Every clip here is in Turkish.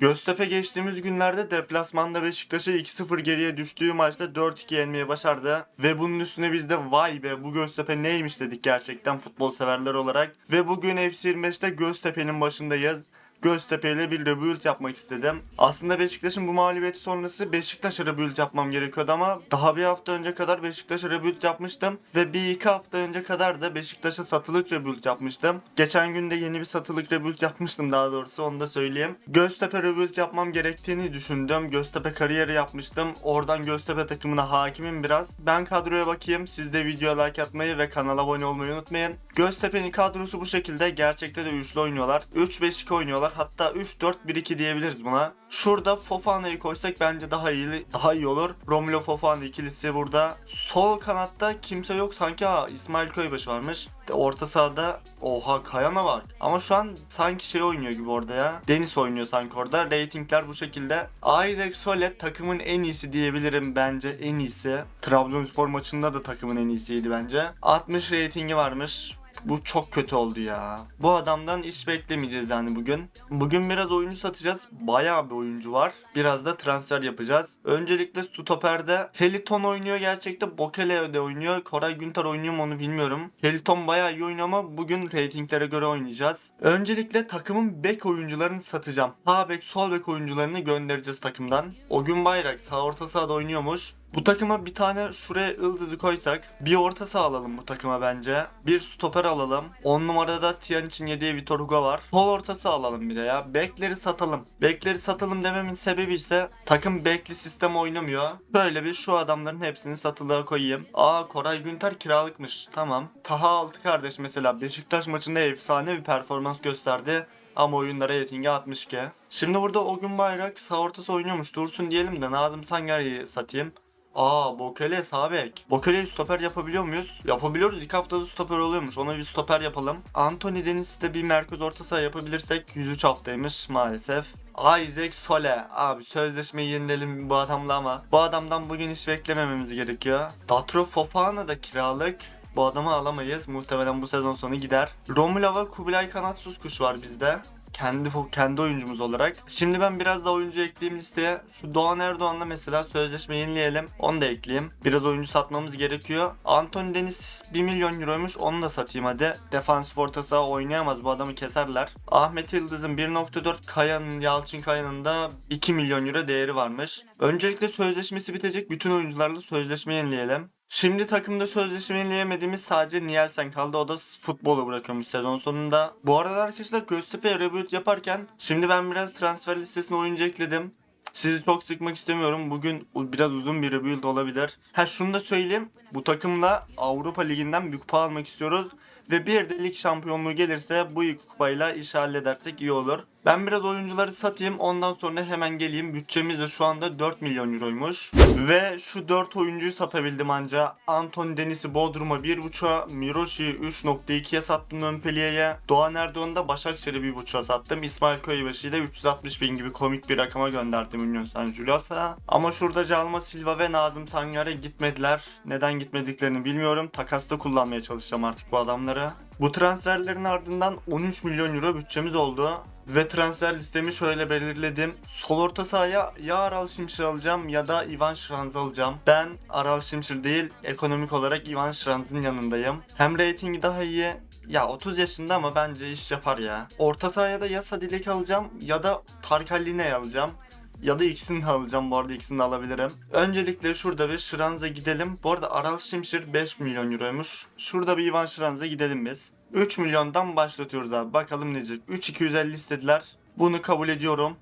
Göztepe geçtiğimiz günlerde deplasmanda Beşiktaş'a 2-0 geriye düştüğü maçta 4-2 yenmeyi başardı. Ve bunun üstüne biz de vay be bu Göztepe neymiş dedik gerçekten futbol severler olarak. Ve bugün FC25'te Göztepe'nin başındayız. Göztepe ile bir rebuild yapmak istedim. Aslında Beşiktaş'ın bu mağlubiyeti sonrası Beşiktaş'a rebuild yapmam gerekiyordu ama daha bir hafta önce kadar Beşiktaş'a rebuild yapmıştım. Ve bir iki hafta önce kadar da Beşiktaş'a satılık rebuild yapmıştım. Geçen gün de yeni bir satılık rebuild yapmıştım daha doğrusu onu da söyleyeyim. Göztepe rebuild yapmam gerektiğini düşündüm. Göztepe kariyeri yapmıştım. Oradan Göztepe takımına hakimim biraz. Ben kadroya bakayım. Siz de videoya like atmayı ve kanala abone olmayı unutmayın. Göztepe'nin kadrosu bu şekilde. Gerçekte de üçlü oynuyorlar. 3-5-2 oynuyorlar. Hatta 3-4-1-2 diyebiliriz buna. Şurada Fofana'yı koysak bence daha iyi daha iyi olur. Romulo Fofana ikilisi burada. Sol kanatta kimse yok sanki ha, İsmail Köybaşı varmış. De Orta sahada oha Kayana bak. Ama şu an sanki şey oynuyor gibi orada ya. Deniz oynuyor sanki orada. Ratingler bu şekilde. Isaac Solet takımın en iyisi diyebilirim bence en iyisi. Trabzonspor maçında da takımın en iyisiydi bence. 60 ratingi varmış. Bu çok kötü oldu ya. Bu adamdan iş beklemeyeceğiz yani bugün. Bugün biraz oyuncu satacağız. Bayağı bir oyuncu var. Biraz da transfer yapacağız. Öncelikle Stoper'de Heliton oynuyor gerçekten. Bokele oynuyor. Koray Günter oynuyor mu onu bilmiyorum. Heliton bayağı iyi oynuyor ama bugün reytinglere göre oynayacağız. Öncelikle takımın bek oyuncularını satacağım. Sağ bek, sol bek oyuncularını göndereceğiz takımdan. O gün Bayrak sağ orta sahada oynuyormuş. Bu takıma bir tane şuraya yıldızı koysak bir orta saha alalım bu takıma bence. Bir stoper alalım. 10 numarada Tiyan için yediği Vitor Hugo var. Sol ortası alalım bir de ya. Bekleri satalım. Bekleri satalım dememin sebebi ise takım bekli sistem oynamıyor. Böyle bir şu adamların hepsini satılığa koyayım. Aa Koray Günter kiralıkmış. Tamam. Taha Altı kardeş mesela Beşiktaş maçında efsane bir performans gösterdi. Ama oyunlara yetinge 62. Şimdi burada o bayrak sağ ortası oynuyormuş. Dursun diyelim de Nazım Sangar'ı satayım. Aa Bokele sağ bek. Bokele'yi stoper yapabiliyor muyuz? Yapabiliyoruz. İki haftada stoper oluyormuş. Ona bir stoper yapalım. Anthony Deniz'de bir merkez orta saha yapabilirsek 103 haftaymış maalesef. Isaac Sole. Abi sözleşmeyi yenilelim bu adamla ama bu adamdan bugün hiç beklemememiz gerekiyor. Datro Fofana da kiralık. Bu adamı alamayız. Muhtemelen bu sezon sonu gider. Romulova Kubilay Kanatsuz kuş var bizde kendi kendi oyuncumuz olarak. Şimdi ben biraz da oyuncu ekleyeyim listeye. Şu Doğan Erdoğan'la mesela sözleşme yenileyelim. Onu da ekleyeyim. Biraz oyuncu satmamız gerekiyor. Anthony Deniz 1 milyon euroymuş. Onu da satayım hadi. Defans orta oynayamaz. Bu adamı keserler. Ahmet Yıldız'ın 1.4 Kaya'nın Yalçın Kaya'nın da 2 milyon euro değeri varmış. Öncelikle sözleşmesi bitecek bütün oyuncularla sözleşme yenileyelim. Şimdi takımda sözleşme yenileyemediğimiz sadece Nielsen kaldı. O da futbolu bırakıyormuş sezon sonunda. Bu arada arkadaşlar Göztepe'ye reboot yaparken şimdi ben biraz transfer listesine oyuncu ekledim. Sizi çok sıkmak istemiyorum. Bugün biraz uzun bir rebuild olabilir. Ha şunu da söyleyeyim. Bu takımla Avrupa Ligi'nden bir kupa almak istiyoruz. Ve bir de lig şampiyonluğu gelirse bu iki kupayla işi halledersek iyi olur. Ben biraz oyuncuları satayım ondan sonra hemen geleyim. Bütçemiz de şu anda 4 milyon euroymuş. Ve şu 4 oyuncuyu satabildim anca. Anton Deniz'i Bodrum'a 1.5'a, Miroşi'yi 3.2'ye sattım Ömpeliye'ye. Doğan Erdoğan'ı da Başakşehir'e 1.5'a sattım. İsmail Köybaşı'yı da 360 bin gibi komik bir rakama gönderdim Union San Julius'a. Ama şurada Calma Silva ve Nazım Sangar'a gitmediler. Neden gitmediklerini bilmiyorum. Takasta kullanmaya çalışacağım artık bu adamları. Bu transferlerin ardından 13 milyon euro bütçemiz oldu. Ve transfer listemi şöyle belirledim. Sol orta sahaya ya Aral Şimşir alacağım ya da Ivan Şranz alacağım. Ben Aral Şimşir değil ekonomik olarak Ivan Şranz'ın yanındayım. Hem reytingi daha iyi ya 30 yaşında ama bence iş yapar ya. Orta sahaya da ya Sadilek alacağım ya da Tarkalline'yi alacağım. Ya da ikisini de alacağım bu arada ikisini de alabilirim. Öncelikle şurada bir Şıranz'a gidelim. Bu arada Aral Şimşir 5 milyon euroymuş. Şurada bir Ivan Şıranz'a gidelim biz. 3 milyondan başlatıyoruz abi. Bakalım ne diyecek. 3250 istediler. Bunu kabul ediyorum.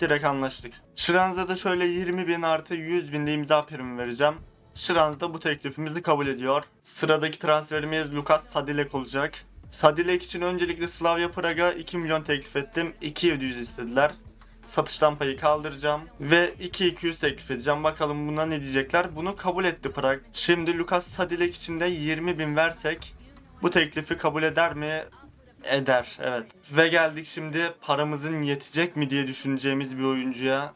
Direkt anlaştık. Şıranz'a da şöyle 20 bin artı 100 bin de imza primi vereceğim. Şıranz da bu teklifimizi kabul ediyor. Sıradaki transferimiz Lukas Sadilek olacak. Sadilek için öncelikle Slavia Praga 2 milyon teklif ettim. 2700 istediler. Satıştan payı kaldıracağım ve 2200 teklif edeceğim. Bakalım buna ne diyecekler. Bunu kabul etti Prag. Şimdi Lukas Sadilek için de 20 bin versek bu teklifi kabul eder mi? Eder evet. Ve geldik şimdi paramızın yetecek mi diye düşüneceğimiz bir oyuncuya.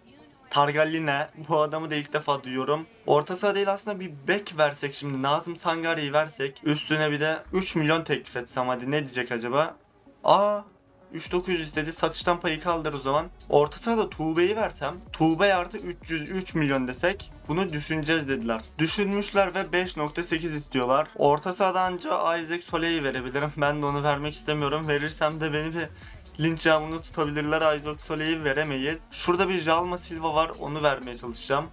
Targalline. Bu adamı da ilk defa duyuyorum. Orta saha değil aslında bir bek versek şimdi. Nazım Sangari'yi versek. Üstüne bir de 3 milyon teklif etsem hadi ne diyecek acaba? Aa 3900 istedi. Satıştan payı kaldır o zaman. Orta sahada Tuğbe'yi versem. Tuğbe artı 303 milyon desek. Bunu düşüneceğiz dediler. Düşünmüşler ve 5.8 istiyorlar. Orta sahada Isaac Soleil'i verebilirim. Ben de onu vermek istemiyorum. Verirsem de beni bir linç yağmurunu tutabilirler. Isaac Soleil'i veremeyiz. Şurada bir Jalma Silva var. Onu vermeye çalışacağım.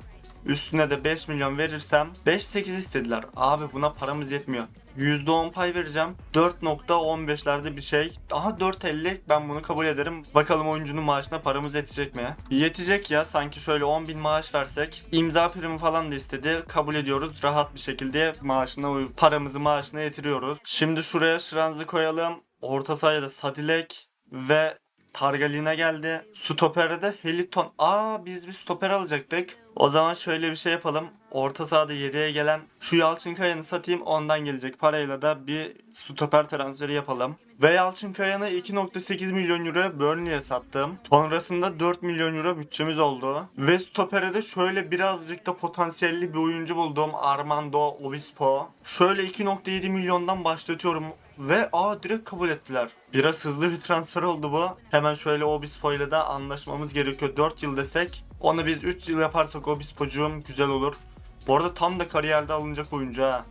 Üstüne de 5 milyon verirsem 5-8 istediler. Abi buna paramız yetmiyor. %10 pay vereceğim. 4.15'lerde bir şey. Daha 4.50 ben bunu kabul ederim. Bakalım oyuncunun maaşına paramız yetecek mi? Yetecek ya sanki şöyle 10 bin maaş versek. imza primi falan da istedi. Kabul ediyoruz. Rahat bir şekilde maaşına uy- paramızı maaşına yetiriyoruz. Şimdi şuraya Şıranz'ı koyalım. Orta sahaya da Sadilek ve Targalin'e geldi. Stoper'e de Heliton. Aa biz bir stoper alacaktık. O zaman şöyle bir şey yapalım. Orta sahada 7'ye gelen şu Yalçın Kaya'nı satayım ondan gelecek parayla da bir stoper transferi yapalım. Ve Yalçın Kaya'nı 2.8 milyon euro Burnley'e sattım. Sonrasında 4 milyon euro bütçemiz oldu. Ve stopere de şöyle birazcık da potansiyelli bir oyuncu buldum. Armando Obispo. Şöyle 2.7 milyondan başlatıyorum. Ve aa direkt kabul ettiler. Biraz hızlı bir transfer oldu bu. Hemen şöyle Obispo ile de anlaşmamız gerekiyor. 4 yıl desek. Onu biz 3 yıl yaparsak Obispo'cuğum güzel olur. Bu arada tam da kariyerde alınacak oyuncu ha.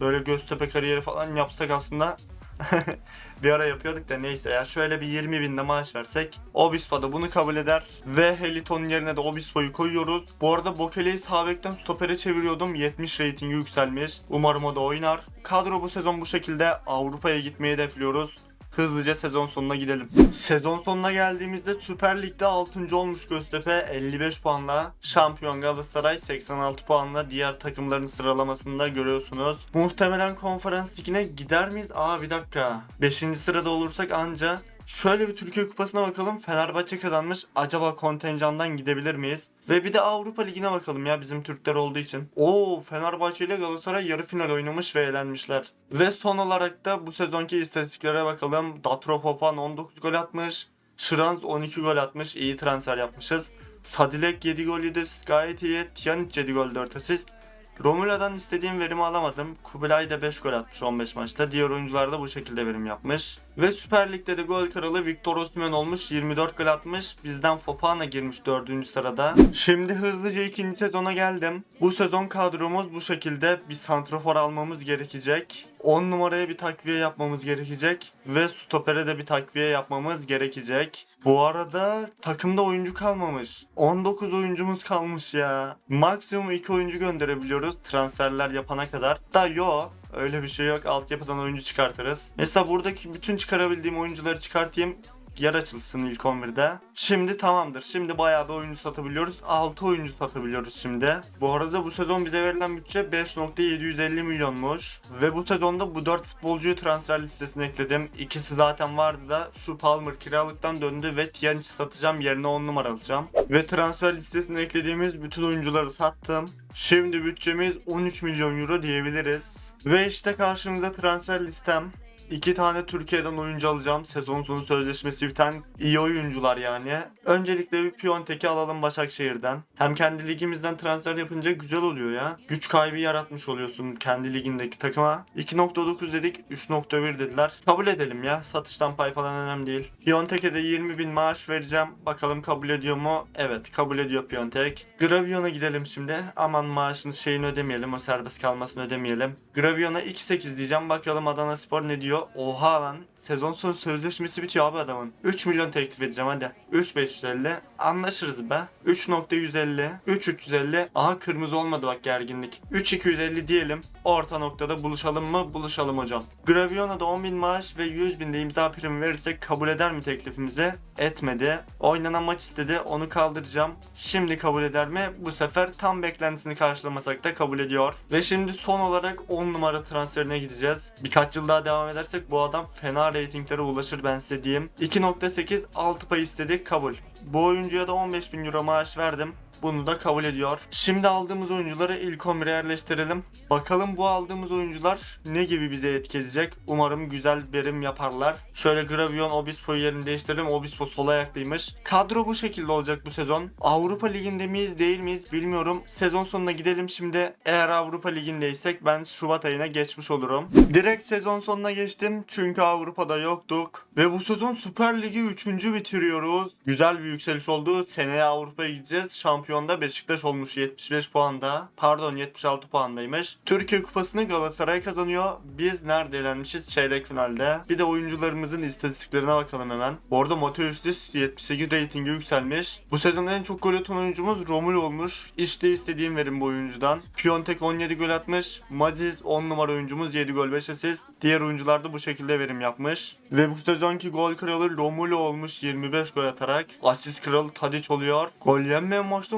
Böyle Göztepe kariyeri falan yapsak aslında bir ara yapıyorduk da neyse ya şöyle bir 20 binde maaş versek Obispo da bunu kabul eder ve Heliton'un yerine de Obispo'yu koyuyoruz. Bu arada Bokele'yi sağ bekten stopere çeviriyordum 70 reytingi yükselmiş. Umarım o da oynar. Kadro bu sezon bu şekilde Avrupa'ya gitmeyi hedefliyoruz. Hızlıca sezon sonuna gidelim. Sezon sonuna geldiğimizde Süper Lig'de 6. olmuş Göztepe 55 puanla. Şampiyon Galatasaray 86 puanla diğer takımların sıralamasında görüyorsunuz. Muhtemelen konferans ligine gider miyiz? Aa bir dakika. 5. sırada olursak anca Şöyle bir Türkiye Kupası'na bakalım. Fenerbahçe kazanmış. Acaba kontenjandan gidebilir miyiz? Ve bir de Avrupa Ligi'ne bakalım ya bizim Türkler olduğu için. Oo Fenerbahçe ile Galatasaray yarı final oynamış ve eğlenmişler. Ve son olarak da bu sezonki istatistiklere bakalım. Datro Fofan 19 gol atmış. Şıranz 12 gol atmış. İyi transfer yapmışız. Sadilek 7 gol yedi. Gayet iyi. Tiyanic 7 gol 4 asist. Romula'dan istediğim verimi alamadım. Kubilay da 5 gol atmış 15 maçta. Diğer oyuncular da bu şekilde verim yapmış. Ve Süper Lig'de de gol kralı Victor Osimhen olmuş. 24 gol atmış. Bizden Fofana girmiş 4. sırada. Şimdi hızlıca ikinci sezona geldim. Bu sezon kadromuz bu şekilde. Bir santrafor almamız gerekecek. 10 numaraya bir takviye yapmamız gerekecek. Ve stopere de bir takviye yapmamız gerekecek. Bu arada takımda oyuncu kalmamış. 19 oyuncumuz kalmış ya. Maksimum 2 oyuncu gönderebiliyoruz transferler yapana kadar. Da yo öyle bir şey yok. Altyapıdan oyuncu çıkartırız. Mesela buradaki bütün çıkarabildiğim oyuncuları çıkartayım yer açılsın ilk 11'de. Şimdi tamamdır. Şimdi bayağı bir oyuncu satabiliyoruz. 6 oyuncu satabiliyoruz şimdi. Bu arada bu sezon bize verilen bütçe 5.750 milyonmuş. Ve bu sezonda bu 4 futbolcuyu transfer listesine ekledim. İkisi zaten vardı da şu Palmer kiralıktan döndü ve Tiyanic'i satacağım yerine 10 numara alacağım. Ve transfer listesine eklediğimiz bütün oyuncuları sattım. Şimdi bütçemiz 13 milyon euro diyebiliriz. Ve işte karşınızda transfer listem. İki tane Türkiye'den oyuncu alacağım. Sezon sonu sözleşmesi biten iyi oyuncular yani. Öncelikle bir Piontek'i alalım Başakşehir'den. Hem kendi ligimizden transfer yapınca güzel oluyor ya. Güç kaybı yaratmış oluyorsun kendi ligindeki takıma. 2.9 dedik 3.1 dediler. Kabul edelim ya. Satıştan pay falan önemli değil. Piontek'e de 20 bin maaş vereceğim. Bakalım kabul ediyor mu? Evet kabul ediyor Piontek. Gravion'a gidelim şimdi. Aman maaşın şeyini ödemeyelim. O serbest kalmasını ödemeyelim. Gravion'a 2.8 diyeceğim. Bakalım Adana Spor ne diyor? Oha lan. Sezon sonu sözleşmesi bitiyor abi adamın. 3 milyon teklif edeceğim hadi. 3.550. Anlaşırız be. 3.150. 3.350. Aha kırmızı olmadı bak gerginlik. 3.250 diyelim. Orta noktada buluşalım mı? Buluşalım hocam. Gravion'a da 10 bin maaş ve 100 bin de imza primi verirsek kabul eder mi teklifimizi? Etmedi. Oynanan maç istedi. Onu kaldıracağım. Şimdi kabul eder mi? Bu sefer tam beklentisini karşılamasak da kabul ediyor. Ve şimdi son olarak 10 numara transferine gideceğiz. Birkaç yıl daha devam edersek bu adam fena reytinglere ulaşır ben size diyeyim. 2.8 6 pay istedik kabul. Bu oyuncuya da 15 bin euro maaş verdim. Bunu da kabul ediyor. Şimdi aldığımız oyuncuları ilk 11'e yerleştirelim. Bakalım bu aldığımız oyuncular ne gibi bize etki edecek. Umarım güzel verim yaparlar. Şöyle Gravion Obispo'yu yerini değiştirelim. Obispo sol ayaklıymış. Kadro bu şekilde olacak bu sezon. Avrupa Ligi'nde miyiz değil miyiz bilmiyorum. Sezon sonuna gidelim şimdi. Eğer Avrupa Ligi'ndeysek ben Şubat ayına geçmiş olurum. Direkt sezon sonuna geçtim. Çünkü Avrupa'da yoktuk. Ve bu sezon Süper Ligi 3. bitiriyoruz. Güzel bir yükseliş oldu. Seneye Avrupa'ya gideceğiz. Şampiyonda Beşiktaş olmuş 75 puanda. Pardon 76 puandaymış. Türkiye Kupası'nı Galatasaray kazanıyor. Biz nerede elenmişiz? Çeyrek finalde. Bir de oyuncularımızın istatistiklerine bakalım hemen. Bu arada Mateus Lis 78 reytingi yükselmiş. Bu sezon en çok gol atan oyuncumuz Romulo olmuş. İşte istediğim verim bu oyuncudan. Piontek 17 gol atmış. Maziz 10 numara oyuncumuz 7 gol 5 asist. Diğer oyuncular da bu şekilde verim yapmış. Ve bu sezonki gol kralı Romulo olmuş 25 gol atarak. Asist kralı Tadic oluyor. Gol yenmeyen maçta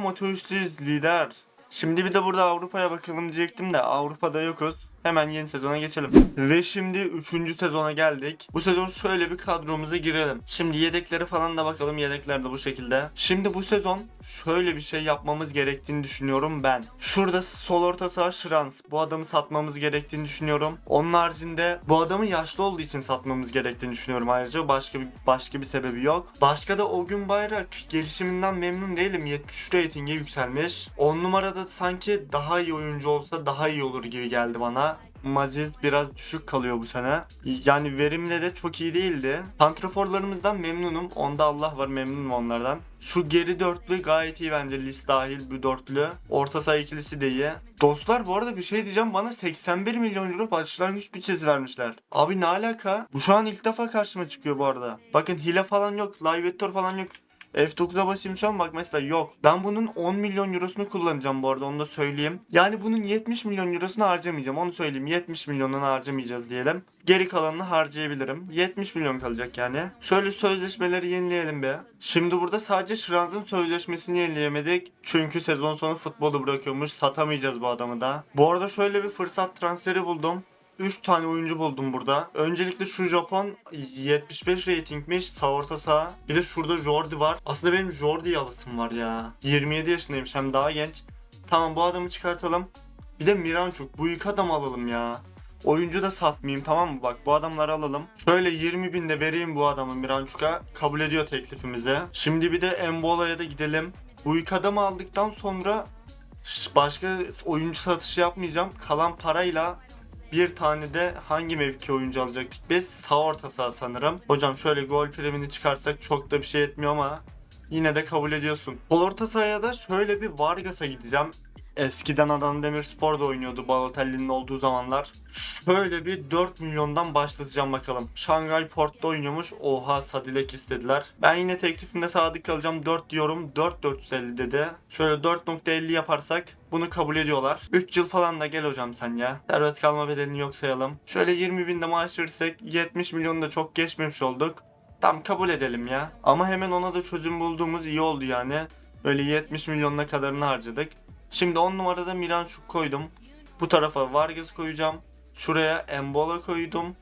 Lis lider. Şimdi bir de burada Avrupa'ya bakalım diyecektim de Avrupa'da yokuz. Hemen yeni sezona geçelim. Ve şimdi 3. sezona geldik. Bu sezon şöyle bir kadromuza girelim. Şimdi yedeklere falan da bakalım. Yedekler de bu şekilde. Şimdi bu sezon şöyle bir şey yapmamız gerektiğini düşünüyorum ben. Şurada sol orta saha Şrans. Bu adamı satmamız gerektiğini düşünüyorum. Onun haricinde bu adamı yaşlı olduğu için satmamız gerektiğini düşünüyorum ayrıca. Başka bir, başka bir sebebi yok. Başka da o gün Bayrak gelişiminden memnun değilim. 73 reytinge yükselmiş. 10 numarada sanki daha iyi oyuncu olsa daha iyi olur gibi geldi bana. Maziz biraz düşük kalıyor bu sene. Yani verimle de çok iyi değildi. Santraforlarımızdan memnunum. Onda Allah var memnunum onlardan. Şu geri dörtlü gayet iyi bence list dahil bu dörtlü. Orta saha ikilisi de iyi. Dostlar bu arada bir şey diyeceğim bana 81 milyon euro başlangıç bütçesi vermişler. Abi ne alaka? Bu şu an ilk defa karşıma çıkıyor bu arada. Bakın hile falan yok, live falan yok. F9'a basayım şu an bak mesela yok. Ben bunun 10 milyon eurosunu kullanacağım bu arada onu da söyleyeyim. Yani bunun 70 milyon eurosunu harcamayacağım onu söyleyeyim. 70 milyonunu harcamayacağız diyelim. Geri kalanını harcayabilirim. 70 milyon kalacak yani. Şöyle sözleşmeleri yenileyelim be. Şimdi burada sadece Şiraz'ın sözleşmesini yenileyemedik. Çünkü sezon sonu futbolu bırakıyormuş. Satamayacağız bu adamı da. Bu arada şöyle bir fırsat transferi buldum. 3 tane oyuncu buldum burada. Öncelikle şu Japon 75 ratingmiş sağ orta saha. Bir de şurada Jordi var. Aslında benim Jordi'yi alasım var ya. 27 yaşındaymış hem daha genç. Tamam bu adamı çıkartalım. Bir de Miranchuk. Bu ilk adamı alalım ya. Oyuncu da satmayayım tamam mı? Bak bu adamları alalım. Şöyle 20 bin de vereyim bu adamı Miranchuk'a. Kabul ediyor teklifimizi. Şimdi bir de Embola'ya da gidelim. Bu ilk adamı aldıktan sonra başka oyuncu satışı yapmayacağım. Kalan parayla bir tane de hangi mevki oyuncu alacaktık biz? Sağ orta saha sanırım. Hocam şöyle gol primini çıkarsak çok da bir şey etmiyor ama yine de kabul ediyorsun. Sol orta sahaya da şöyle bir Vargas'a gideceğim. Eskiden Adana Demirspor'da oynuyordu Balotelli'nin olduğu zamanlar. Şöyle bir 4 milyondan başlatacağım bakalım. Şangay Port'ta oynuyormuş. Oha Sadilek istediler. Ben yine teklifimde sadık kalacağım. 4 diyorum. 4.450 dedi. Şöyle 4.50 yaparsak bunu kabul ediyorlar. 3 yıl falan da gel hocam sen ya. Serbest kalma bedelini yok sayalım. Şöyle 20 bin de maaş verirsek 70 milyonu da çok geçmemiş olduk. Tam kabul edelim ya. Ama hemen ona da çözüm bulduğumuz iyi oldu yani. Böyle 70 milyonuna kadarını harcadık. Şimdi 10 numarada Miranchuk koydum. Bu tarafa Vargas koyacağım. Şuraya Embola koydum.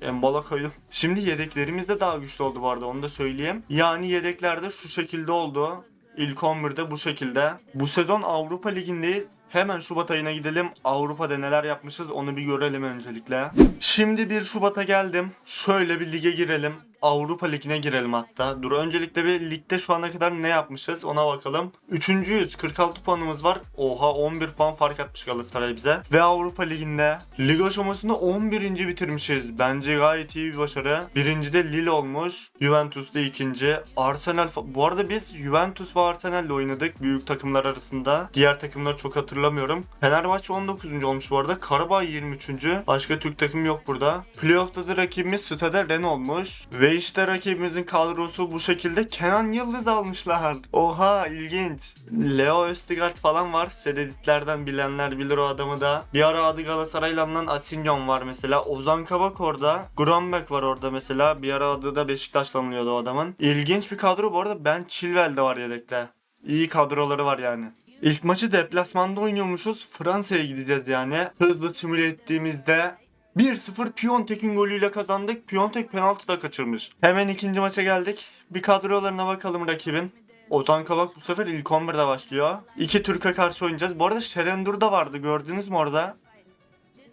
Embola koydum. Şimdi yedeklerimiz de daha güçlü oldu bu arada onu da söyleyeyim. Yani yedeklerde şu şekilde oldu. İlk 11'de bu şekilde. Bu sezon Avrupa Ligi'ndeyiz. Hemen Şubat ayına gidelim. Avrupa'da neler yapmışız onu bir görelim öncelikle. Şimdi 1 Şubat'a geldim. Şöyle bir lige girelim. Avrupa Ligi'ne girelim hatta. Dur öncelikle bir ligde şu ana kadar ne yapmışız ona bakalım. Üçüncüyüz. 46 puanımız var. Oha 11 puan fark atmış Galatasaray bize. Ve Avrupa Ligi'nde lig aşamasında 11. bitirmişiz. Bence gayet iyi bir başarı. Birinci de Lille olmuş. Juventus da ikinci. Arsenal Bu arada biz Juventus ve Arsenal'le oynadık büyük takımlar arasında. Diğer takımları çok hatırlamıyorum. Fenerbahçe 19. olmuş bu arada. Karabağ 23. Başka Türk takım yok burada. Playoff'ta da rakibimiz Stade Rennes olmuş. Ve işte rakibimizin kadrosu bu şekilde. Kenan Yıldız almışlar. Oha ilginç. Leo Östigard falan var. Sededitlerden bilenler bilir o adamı da. Bir ara adı Galatasaray'la anılan Asinyon var mesela. Ozan Kabak orada. Grombeck var orada mesela. Bir ara adı da Beşiktaş'la anılıyordu o adamın. İlginç bir kadro bu arada. Ben Chilwell de var yedekte. İyi kadroları var yani. İlk maçı deplasmanda oynuyormuşuz. Fransa'ya gideceğiz yani. Hızlı simüle ettiğimizde 1-0 Piontek'in golüyle kazandık. Piontek penaltı da kaçırmış. Hemen ikinci maça geldik. Bir kadrolarına bakalım rakibin. Ozan Kabak bu sefer ilk 11'de başlıyor. İki Türk'e karşı oynayacağız. Bu arada Şerendur da vardı gördünüz mü orada?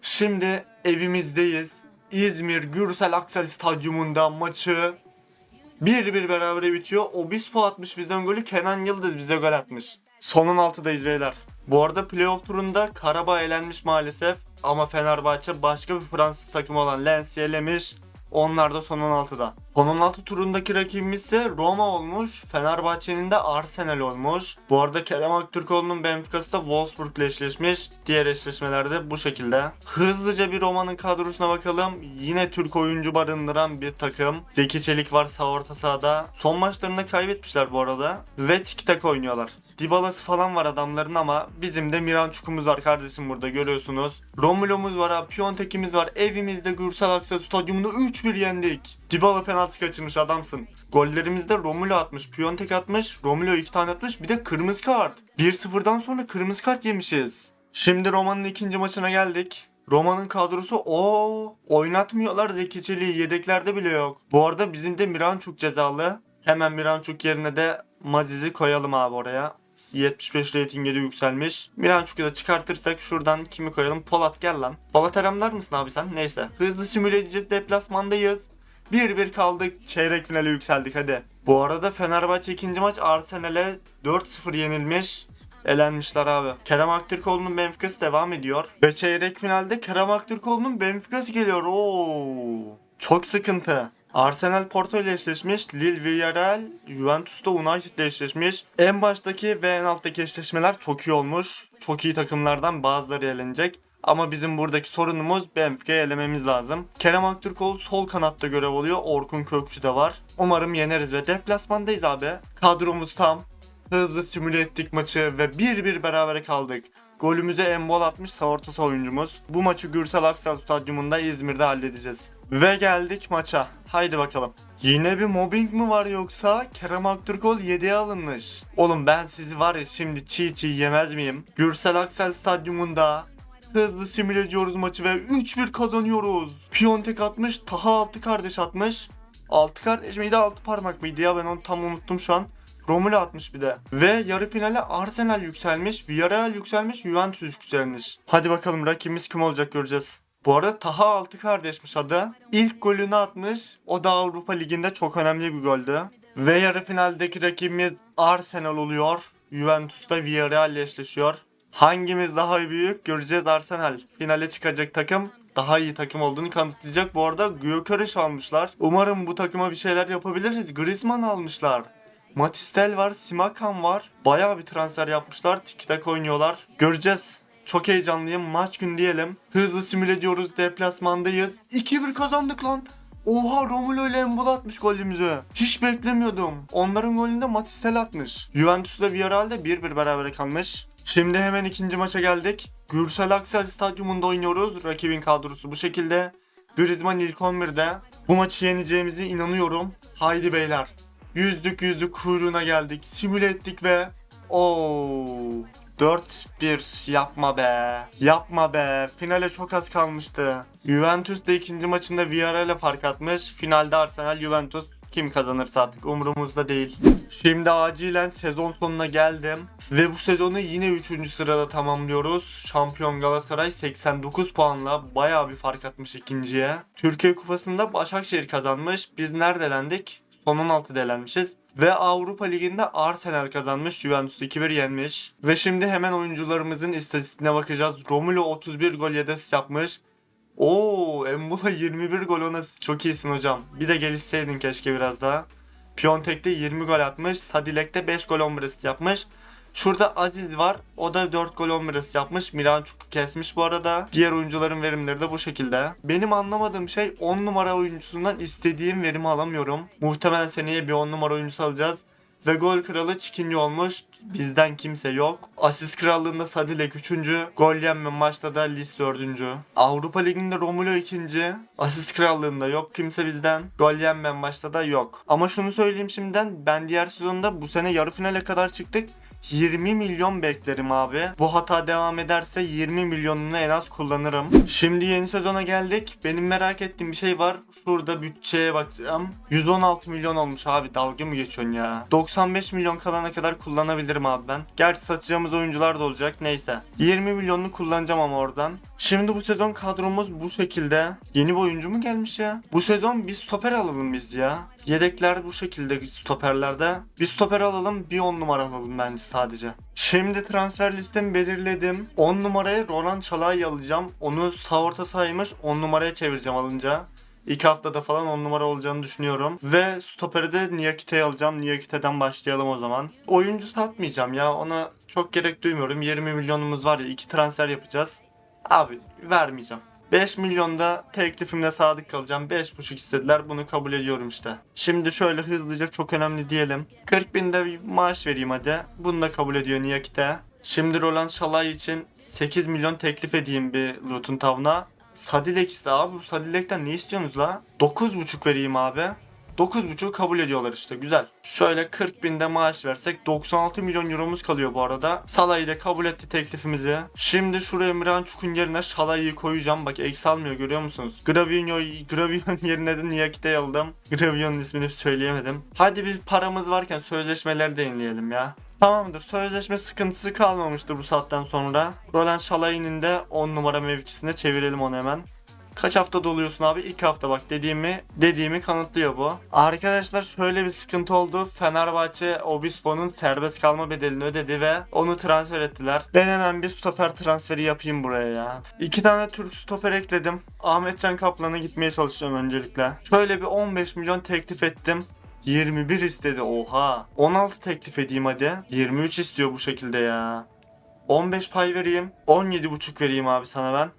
Şimdi evimizdeyiz. İzmir Gürsel Aksel Stadyumunda maçı 1-1 berabere bitiyor. Obispo atmış bizden golü. Kenan Yıldız bize gol atmış. Sonun altıdayız beyler. Bu arada playoff turunda Karabağ elenmiş maalesef. Ama Fenerbahçe başka bir Fransız takımı olan Lens'i elemiş. Onlar da son 16'da. Son 16 turundaki rakibimiz ise Roma olmuş. Fenerbahçe'nin de Arsenal olmuş. Bu arada Kerem Aktürkoğlu'nun Benfica'sı da Wolfsburg ile eşleşmiş. Diğer eşleşmelerde bu şekilde. Hızlıca bir Roma'nın kadrosuna bakalım. Yine Türk oyuncu barındıran bir takım. Zeki Çelik var sağ orta sahada. Son maçlarında kaybetmişler bu arada. Ve tiki tak oynuyorlar. Dybala'sı falan var adamların ama bizim de Miranchuk'umuz var kardeşim burada görüyorsunuz. Romulo'muz var abi, Piontek'imiz var. Evimizde Gürsel Aksel Stadyumunda 3-1 yendik. Dybala penaltı kaçırmış adamsın. Gollerimizde Romulo atmış, Piontek atmış, Romulo 2 tane atmış bir de kırmızı kart. 1-0'dan sonra kırmızı kart yemişiz. Şimdi Roma'nın ikinci maçına geldik. Roma'nın kadrosu o oynatmıyorlar Zeki Çelik'i yedeklerde bile yok. Bu arada bizim de Miranchuk cezalı. Hemen Miranchuk yerine de Maziz'i koyalım abi oraya. 75 reytinge de yükselmiş. Miranchuk'u da çıkartırsak şuradan kimi koyalım? Polat gel lan. Polat aramlar mısın abi sen? Neyse. Hızlı simüle edeceğiz. Deplasmandayız. 1-1 kaldık. Çeyrek finale yükseldik hadi. Bu arada Fenerbahçe ikinci maç Arsenal'e 4-0 yenilmiş. Elenmişler abi. Kerem Aktürkoğlu'nun Benfica'sı devam ediyor. Ve çeyrek finalde Kerem Aktürkoğlu'nun Benfica'sı geliyor. Oo. Çok sıkıntı. Arsenal Porto ile eşleşmiş, Lille Villarreal, Juventus da United ile eşleşmiş. En baştaki ve en alttaki eşleşmeler çok iyi olmuş. Çok iyi takımlardan bazıları elenecek. Ama bizim buradaki sorunumuz Benfica'yı elememiz lazım. Kerem Aktürkoğlu sol kanatta görev alıyor. Orkun Kökçü de var. Umarım yeneriz ve deplasmandayız abi. Kadromuz tam. Hızlı simüle ettik maçı ve 1-1 berabere kaldık. Golümüze embol atmış sağ orta saha oyuncumuz. Bu maçı Gürsel Aksel Stadyumunda İzmir'de halledeceğiz. Ve geldik maça. Haydi bakalım. Yine bir mobbing mi var yoksa? Kerem Aktürkoğlu 7'ye alınmış. Oğlum ben sizi var ya şimdi çiğ çiğ yemez miyim? Gürsel Aksel Stadyumunda hızlı simüle ediyoruz maçı ve 3-1 kazanıyoruz. Piontek atmış, Taha altı kardeş atmış. Altı kardeş miydi altı parmak mıydı ya ben onu tam unuttum şu an. Romulo atmış bir de. Ve yarı finale Arsenal yükselmiş, Villarreal yükselmiş, Juventus yükselmiş. Hadi bakalım rakibimiz kim olacak göreceğiz. Bu arada Taha altı kardeşmiş adı. İlk golünü atmış. O da Avrupa Ligi'nde çok önemli bir goldü. Ve yarı finaldeki rakibimiz Arsenal oluyor. Juventus da Villarreal eşleşiyor. Hangimiz daha büyük göreceğiz Arsenal. Finale çıkacak takım daha iyi takım olduğunu kanıtlayacak. Bu arada Gyökeres almışlar. Umarım bu takıma bir şeyler yapabiliriz. Griezmann almışlar. Matistel var, Simakan var. Bayağı bir transfer yapmışlar. Tiki tak oynuyorlar. Göreceğiz. Çok heyecanlıyım. Maç gün diyelim. Hızlı simüle ediyoruz. Deplasmandayız. 2-1 kazandık lan. Oha Romulo ile Embol atmış golümüzü. Hiç beklemiyordum. Onların golünde Matistel atmış. Juventus'la Villarreal'de 1-1 berabere kalmış. Şimdi hemen ikinci maça geldik. Gürsel Aksel Stadyumunda oynuyoruz. Rakibin kadrosu bu şekilde. Griezmann ilk 11'de. Bu maçı yeneceğimize inanıyorum. Haydi beyler. Yüzdük yüzdük kuyruğuna geldik. Simüle ettik ve... Oo. 4-1 yapma be. Yapma be. Finale çok az kalmıştı. Juventus da ikinci maçında Villarreal'e fark atmış. Finalde Arsenal Juventus kim kazanırsa artık umurumuzda değil. Şimdi acilen sezon sonuna geldim. Ve bu sezonu yine 3. sırada tamamlıyoruz. Şampiyon Galatasaray 89 puanla bayağı bir fark atmış ikinciye. Türkiye Kupası'nda Başakşehir kazanmış. Biz nerede elendik? Son 16'da elenmişiz. Ve Avrupa Ligi'nde Arsenal kazanmış. Juventus 2-1 yenmiş. Ve şimdi hemen oyuncularımızın istatistiğine bakacağız. Romulo 31 gol 7 asist yapmış. Oo, Embula 21 gol ona çok iyisin hocam. Bir de gelişseydin keşke biraz daha. Piontek'te 20 gol atmış. Sadilek'te 5 gol 11 asist yapmış. Şurada Aziz var. O da 4 gol 11 asist yapmış. Miranchuk'u kesmiş bu arada. Diğer oyuncuların verimleri de bu şekilde. Benim anlamadığım şey 10 numara oyuncusundan istediğim verimi alamıyorum. Muhtemelen seneye bir 10 numara oyuncusu alacağız. Ve gol kralı Çikinci olmuş. Bizden kimse yok. Asist krallığında Sadilek 3. Gol yenme maçta da Lis 4. Avrupa Ligi'nde Romulo 2. Asist krallığında yok kimse bizden. Gol yenme maçta da yok. Ama şunu söyleyeyim şimdiden ben diğer sezonda bu sene yarı finale kadar çıktık. 20 milyon beklerim abi. Bu hata devam ederse 20 milyonunu en az kullanırım. Şimdi yeni sezona geldik. Benim merak ettiğim bir şey var. Şurada bütçeye bakacağım. 116 milyon olmuş abi. Dalga mı geçiyorsun ya? 95 milyon kalana kadar kullanabilirim abi ben. Gerçi satacağımız oyuncular da olacak. Neyse. 20 milyonunu kullanacağım ama oradan. Şimdi bu sezon kadromuz bu şekilde. Yeni bir oyuncu mu gelmiş ya? Bu sezon bir stoper alalım biz ya. Yedekler bu şekilde stoperlerde. Bir stoper alalım, bir 10 numara alalım bence sadece. Şimdi transfer listemi belirledim. 10 numaraya Roland Çalay'ı alacağım. Onu sağ orta saymış 10 numaraya çevireceğim alınca. İki haftada falan 10 numara olacağını düşünüyorum. Ve stoperi de Niakite'yi alacağım. Niakite'den başlayalım o zaman. Oyuncu satmayacağım ya. Ona çok gerek duymuyorum. 20 milyonumuz var ya. iki transfer yapacağız. Abi vermeyeceğim. 5 milyonda teklifimle sadık kalacağım. 5,5 istediler. Bunu kabul ediyorum işte. Şimdi şöyle hızlıca çok önemli diyelim. 40 binde bir maaş vereyim hadi. Bunu da kabul ediyor Niyakite. Şimdi Roland Şalay için 8 milyon teklif edeyim bir Luton Town'a. Sadilek iste abi. Bu Sadilek'ten ne istiyorsunuz la? 9,5 vereyim abi. 9.5'u kabul ediyorlar işte güzel. Şöyle 40 binde maaş versek 96 milyon euromuz kalıyor bu arada. Salah'ı da kabul etti teklifimizi. Şimdi şuraya Emirhan Çukun yerine Şalay'ı koyacağım. Bak eksi almıyor görüyor musunuz? Gravino, Gravion yerine de Niyakite aldım. Gravion'un ismini söyleyemedim. Hadi bir paramız varken sözleşmeleri de yenileyelim ya. Tamamdır. Sözleşme sıkıntısı kalmamıştır bu saatten sonra. Roland Şalay'ın de 10 numara mevkisine çevirelim onu hemen. Kaç hafta doluyorsun abi? İlk hafta bak dediğimi dediğimi kanıtlıyor bu. Arkadaşlar şöyle bir sıkıntı oldu. Fenerbahçe Obispo'nun serbest kalma bedelini ödedi ve onu transfer ettiler. Ben hemen bir stoper transferi yapayım buraya ya. İki tane Türk stoper ekledim. Ahmetcan Kaplan'a gitmeye çalışıyorum öncelikle. Şöyle bir 15 milyon teklif ettim. 21 istedi oha. 16 teklif edeyim hadi. 23 istiyor bu şekilde ya. 15 pay vereyim. 17,5 vereyim abi sana ben.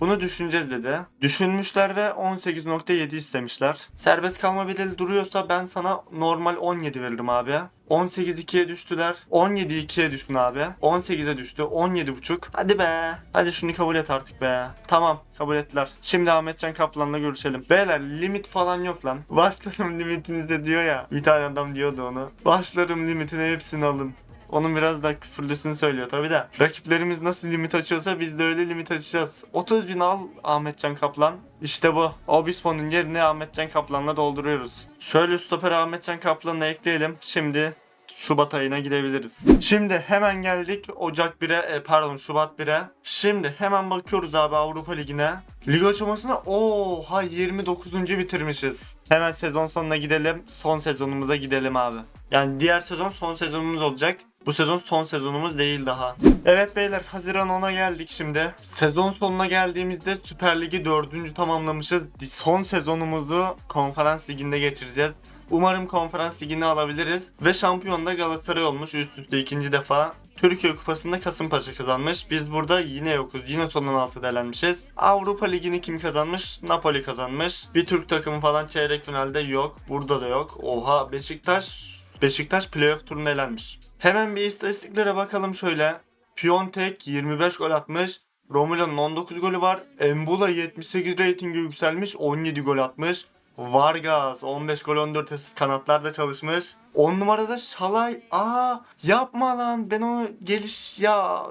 Bunu düşüneceğiz dedi. Düşünmüşler ve 18.7 istemişler. Serbest kalma bedeli duruyorsa ben sana normal 17 veririm abi. 18 2'ye düştüler. 17 2'ye düştün abi. 18'e düştü. 17.5. Hadi be. Hadi şunu kabul et artık be. Tamam kabul ettiler. Şimdi Ahmetcan Kaplan'la görüşelim. Beyler limit falan yok lan. Başlarım limitinizde diyor ya. Bir tane adam diyordu onu. Başlarım limitine hepsini alın. Onun biraz daha küfürlüsünü söylüyor tabi de. Rakiplerimiz nasıl limit açıyorsa biz de öyle limit açacağız. 30 bin al Ahmetcan Kaplan. İşte bu. Obispo'nun yerini Ahmetcan Kaplan'la dolduruyoruz. Şöyle stoper Ahmetcan Kaplan'ı ekleyelim. Şimdi Şubat ayına gidebiliriz. Şimdi hemen geldik Ocak 1'e e, pardon Şubat 1'e. Şimdi hemen bakıyoruz abi Avrupa Ligi'ne. Lig aşamasına oha 29. bitirmişiz. Hemen sezon sonuna gidelim. Son sezonumuza gidelim abi. Yani diğer sezon son sezonumuz olacak. Bu sezon son sezonumuz değil daha. Evet beyler Haziran 10'a geldik şimdi. Sezon sonuna geldiğimizde Süper Ligi 4. tamamlamışız. Son sezonumuzu Konferans Ligi'nde geçireceğiz. Umarım Konferans Ligi'ni alabiliriz. Ve şampiyon da Galatasaray olmuş üst üste ikinci defa. Türkiye Kupası'nda Kasımpaşa kazanmış. Biz burada yine yokuz. Yine son 16 elenmişiz. Avrupa Ligi'ni kim kazanmış? Napoli kazanmış. Bir Türk takımı falan çeyrek finalde yok. Burada da yok. Oha Beşiktaş Beşiktaş playoff turuna elenmiş. Hemen bir istatistiklere bakalım şöyle. Piontek 25 gol atmış. Romulo'nun 19 golü var. Embula 78 reytingi yükselmiş. 17 gol atmış. Vargas 15 gol 14 asist kanatlarda çalışmış. 10 numarada Şalay. Aa yapma lan ben onu geliş ya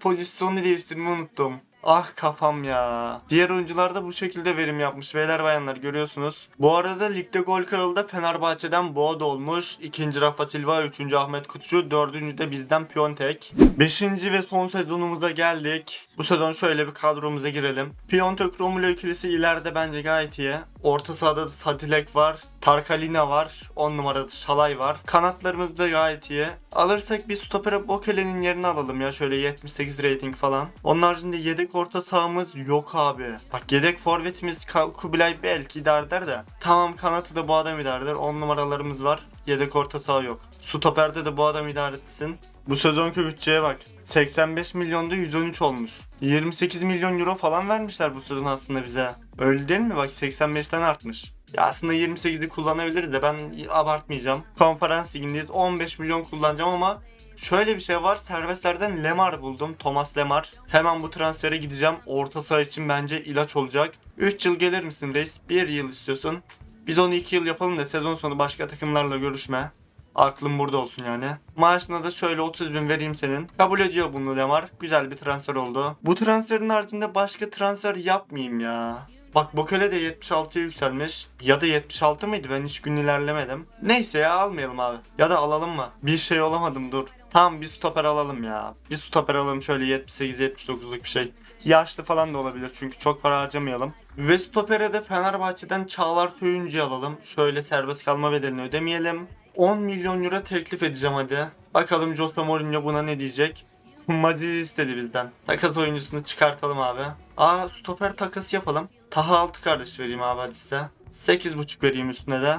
pozisyonu değiştirmeyi unuttum. Ah kafam ya. Diğer oyuncular da bu şekilde verim yapmış. Beyler bayanlar görüyorsunuz. Bu arada ligde gol kralı da Fenerbahçe'den Boğad olmuş. İkinci Rafa Silva, üçüncü Ahmet Kutçu, dördüncü de bizden Piontek. Beşinci ve son sezonumuza geldik. Bu sezon şöyle bir kadromuza girelim. Piontek Romulo ikilisi ileride bence gayet iyi. Orta sahada da Sadilek var. Tarkalina var. 10 numarada Şalay var. Kanatlarımız da gayet iyi. Alırsak bir stopere Bokele'nin yerini alalım ya. Şöyle 78 rating falan. Onun haricinde yedek orta sahamız yok abi. Bak yedek forvetimiz Kubilay belki idare eder de. Tamam kanatı da bu adam idare eder. 10 numaralarımız var. Yedek orta saha yok. Stoperde de bu adam idare etsin. Bu sezonki bütçeye bak. 85 milyonda 113 olmuş. 28 milyon euro falan vermişler bu sezon aslında bize. Öyle değil mi? Bak 85'ten artmış. Ya aslında 28'i kullanabiliriz de ben abartmayacağım. Konferans ligindeyiz. 15 milyon kullanacağım ama Şöyle bir şey var. Serbestlerden Lemar buldum. Thomas Lemar. Hemen bu transfere gideceğim. Orta saha için bence ilaç olacak. 3 yıl gelir misin reis? 1 yıl istiyorsun. Biz onu 2 yıl yapalım da sezon sonu başka takımlarla görüşme. Aklım burada olsun yani. Maaşına da şöyle 30 bin vereyim senin. Kabul ediyor bunu Lemar. Güzel bir transfer oldu. Bu transferin haricinde başka transfer yapmayayım ya. Bak Bokele de 76'ya yükselmiş. Ya da 76 mıydı? Ben hiç gün ilerlemedim. Neyse ya almayalım abi. Ya da alalım mı? Bir şey olamadım dur. Tamam bir stoper alalım ya. Bir stoper alalım şöyle 78-79'luk bir şey. Yaşlı falan da olabilir çünkü çok para harcamayalım. Ve stopere de Fenerbahçe'den Çağlar Söyüncü'yü alalım. Şöyle serbest kalma bedelini ödemeyelim. 10 milyon euro teklif edeceğim hadi. Bakalım Jose Mourinho buna ne diyecek? Mazi istedi bizden. Takas oyuncusunu çıkartalım abi. Aa stoper takası yapalım. Taha 6 kardeş vereyim abi hadi size. 8.5 vereyim üstüne de.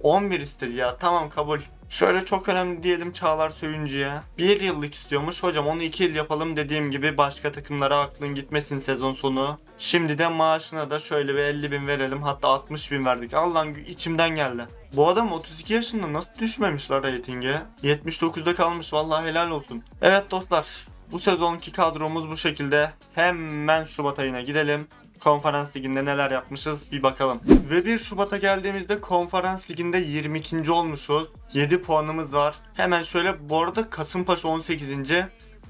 11 istedi ya tamam kabul. Şöyle çok önemli diyelim Çağlar Söyüncü'ye. Bir yıllık istiyormuş hocam onu 2 yıl yapalım dediğim gibi başka takımlara aklın gitmesin sezon sonu. Şimdi de maaşına da şöyle bir 50 bin verelim hatta 60 bin verdik. Allah'ın gü- içimden geldi. Bu adam 32 yaşında nasıl düşmemişler reytinge? 79'da kalmış vallahi helal olsun. Evet dostlar bu sezonki kadromuz bu şekilde. Hemen Şubat ayına gidelim. Konferans liginde neler yapmışız bir bakalım. Ve 1 Şubat'a geldiğimizde konferans liginde 22. olmuşuz. 7 puanımız var. Hemen şöyle bu arada Kasımpaşa 18.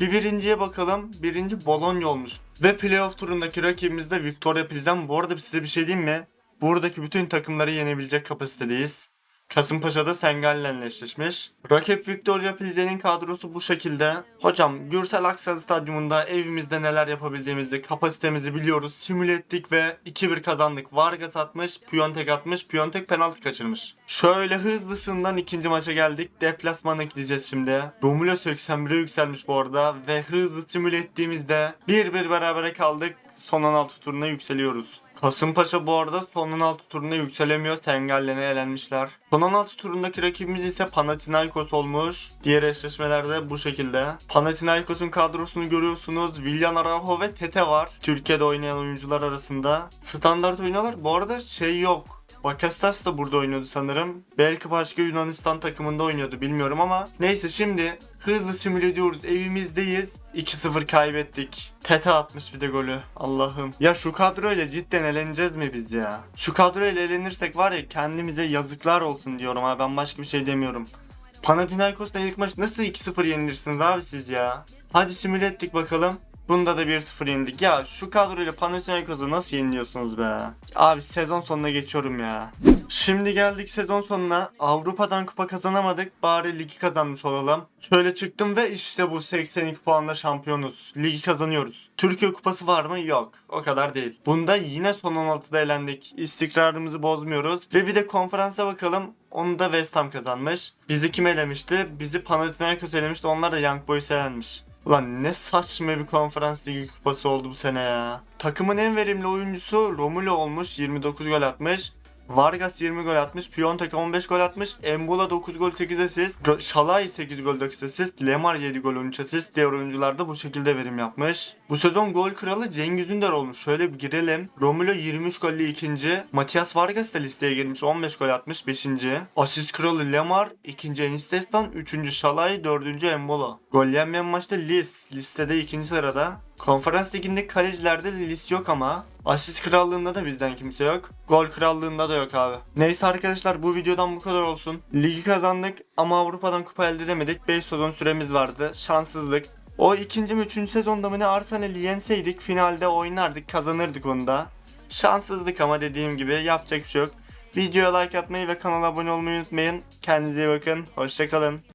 Bir birinciye bakalım. Birinci Bologna olmuş. Ve playoff turundaki rakibimiz de Victoria Pilsen. Bu arada size bir şey diyeyim mi? Buradaki bütün takımları yenebilecek kapasitedeyiz. Kasımpaşa'da Sengallen'le eşleşmiş. Rakip Victoria Pilsen'in kadrosu bu şekilde. Hocam Gürsel Aksel Stadyumunda evimizde neler yapabildiğimizi, kapasitemizi biliyoruz. Simüle ettik ve 2-1 kazandık. Vargas atmış, Piontek atmış, Piontek penaltı kaçırmış. Şöyle hızlısından ikinci maça geldik. Deplasmana gideceğiz şimdi. Romulo 81'e yükselmiş bu arada ve hızlı simüle ettiğimizde 1-1 berabere kaldık. Son 16 turuna yükseliyoruz. Kasımpaşa bu arada son 16 turunda yükselemiyor. Tengallen'e elenmişler. Son 16 turundaki rakibimiz ise Panathinaikos olmuş. Diğer eşleşmelerde bu şekilde. Panathinaikos'un kadrosunu görüyorsunuz. Willian Araujo ve Tete var. Türkiye'de oynayan oyuncular arasında. Standart oynuyorlar. Bu arada şey yok. Bakastas da burada oynuyordu sanırım. Belki başka Yunanistan takımında oynuyordu bilmiyorum ama. Neyse şimdi hızlı simüle ediyoruz. Evimizdeyiz. 2-0 kaybettik. Tete atmış bir de golü. Allah'ım. Ya şu kadroyla cidden eleneceğiz mi biz ya? Şu kadroyla elenirsek var ya kendimize yazıklar olsun diyorum ha. Ben başka bir şey demiyorum. Panathinaikos'ta ilk maç nasıl 2-0 yenilirsiniz abi siz ya? Hadi simüle ettik bakalım. Bunda da 1-0 yenildik. Ya şu kadroyla Panathinaikos'u nasıl yeniliyorsunuz be? Abi sezon sonuna geçiyorum ya. Şimdi geldik sezon sonuna. Avrupa'dan kupa kazanamadık. Bari ligi kazanmış olalım. Şöyle çıktım ve işte bu 82 puanla şampiyonuz. Ligi kazanıyoruz. Türkiye kupası var mı? Yok. O kadar değil. Bunda yine son 16'da elendik. İstikrarımızı bozmuyoruz. Ve bir de konferansa bakalım. Onu da West Ham kazanmış. Bizi kim elemişti? Bizi Panathinaikos elemişti. Onlar da Young Boys elenmiş. Ulan ne saçma bir konferans ligi kupası oldu bu sene ya. Takımın en verimli oyuncusu Romulo olmuş 29 gol atmış. Vargas 20 gol atmış, Piontek 15 gol atmış, Embola 9 gol 8 asist, Ro- Şalay 8 gol 9 asist, Lemar 7 gol 13 asist, diğer oyuncular da bu şekilde verim yapmış. Bu sezon gol kralı Cengiz Ünder olmuş. Şöyle bir girelim. Romulo 23 golle ikinci, Matias Vargas da listeye girmiş 15 gol atmış 5. Asist kralı Lemar, ikinci Enis Destan, 3. Şalay, 4. Embola. Gol yenmeyen maçta Lis, listede ikinci sırada. Konferans liginde kalecilerde Lis yok ama asist krallığında da bizden kimse yok. Gol krallığında da yok abi. Neyse arkadaşlar bu videodan bu kadar olsun. Ligi kazandık ama Avrupa'dan kupa elde edemedik. 5 sezon süremiz vardı. Şanssızlık. O ikinci mi üçüncü sezonda mı ne Arsenal'i yenseydik finalde oynardık kazanırdık onu da. Şanssızlık ama dediğim gibi yapacak bir şey yok. Videoya like atmayı ve kanala abone olmayı unutmayın. Kendinize iyi bakın. Hoşçakalın.